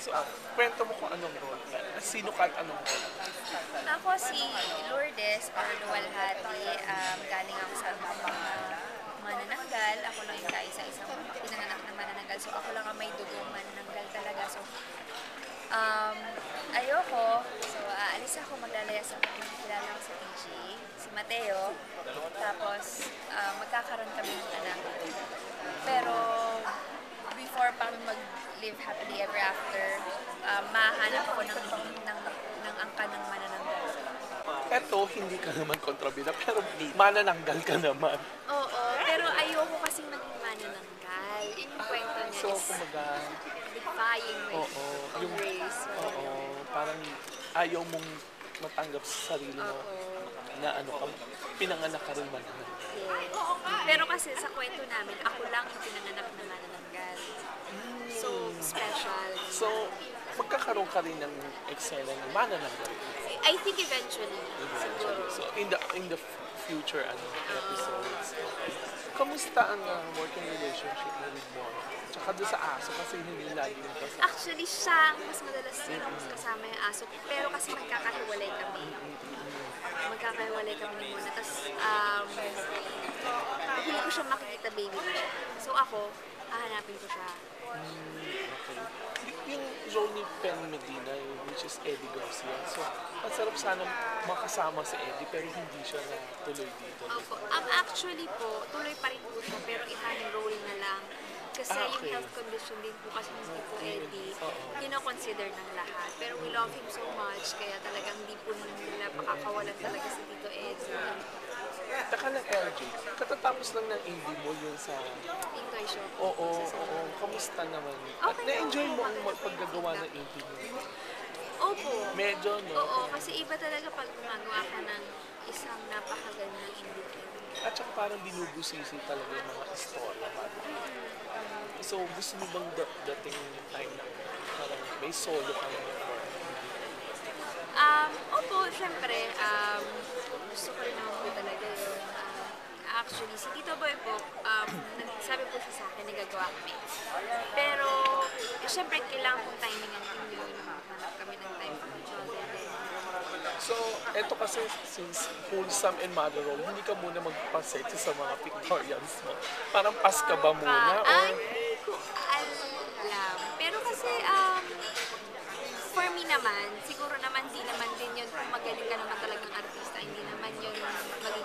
So, ah, kwento mo kung anong role. Sino ka at anong role? Ako si Lourdes or Luwalhati. Um, galing ako sa mga manananggal. Ako lang yung kaisa-isang pinanganak na manananggal. So ako lang ang may dugong manananggal talaga. So um, ayoko. So aalis ako, maglalaya sa kilala ko sa TG. Si Mateo. Tapos ah, magkakaroon kami ng anak. Pero before pa kami mag-live happily ever after, um, mahanap ako ng, ng, ng angka ng manananggal. Eto, hindi ka naman kontrabida, pero manananggal ka naman. Oo, pero ayoko kasing maging manananggal. Yun yung kwento niya So, is kumaga, defying race. oo, yung, race. oo, parang ayaw mong matanggap sa sarili mo Oo. na ano ka, pinanganak ka rin man. Yes. Pero kasi sa kwento namin, ako lang yung pinanganak na manananggal. So, magkakaroon ka rin ng eksena na manananggal. I think eventually, siguro. So, in the in the future ano, episodes, kamusta ang uh, working relationship mo with Mora? Tsaka doon sa aso kasi hindi lagi yung kasama. Actually, siya ang mas madalas yung mas kasama yung aso. Pero kasi magkakahiwalay kami. Magkakahiwalay kami muna. Tapos, um, hindi ko siya makikita baby ko siya. So ako, hahanapin ko siya. Okay. Yung role ni Pen Medina, yung- which is Eddie Garcia. So, masarap sana makasama si Eddie pero hindi siya na tuloy dito. Opo. Um, actually po, tuloy pa rin po siya, pero ibang role na lang. Kasi Ah, yung okay. health condition din po kasi ni Tito Eddie, Oo. kino-consider ng lahat. Pero we love him so much, kaya talagang hindi po nila pakakawalan talaga si Tito Eddie. Taka ng LJ, katatapos lang ng indie mo yun sa... Enjoy show. Oo, oo, kamusta naman? At Okay na-enjoy mo ang maganda paggagawa ng indie mo? Opo. Medyo, no? Oo, kasi iba talaga pag gumagawa ka ng isang napakagandang indie film. At saka parang binubusisi talaga yung mga istorya. So, gusto mo bang da- dating time na parang may solo ka na? Um, opo, syempre, um, gusto ko rin naman po talaga yun. Um, actually, si Tito Boy po, um, nagsabi po siya sa akin, nagagawa kami. Pero, eh, syempre, kailangan pong timingan din yun. Hanap kami ng time for each other. So, eto kasi since wholesome and mother role, hindi ka muna magpaset sa mga pictorials mo. Parang pas ka ba muna? Ah, Or, hindi me naman, siguro naman di naman din yun kung magaling ka naman talagang artista, hindi naman yun magiging.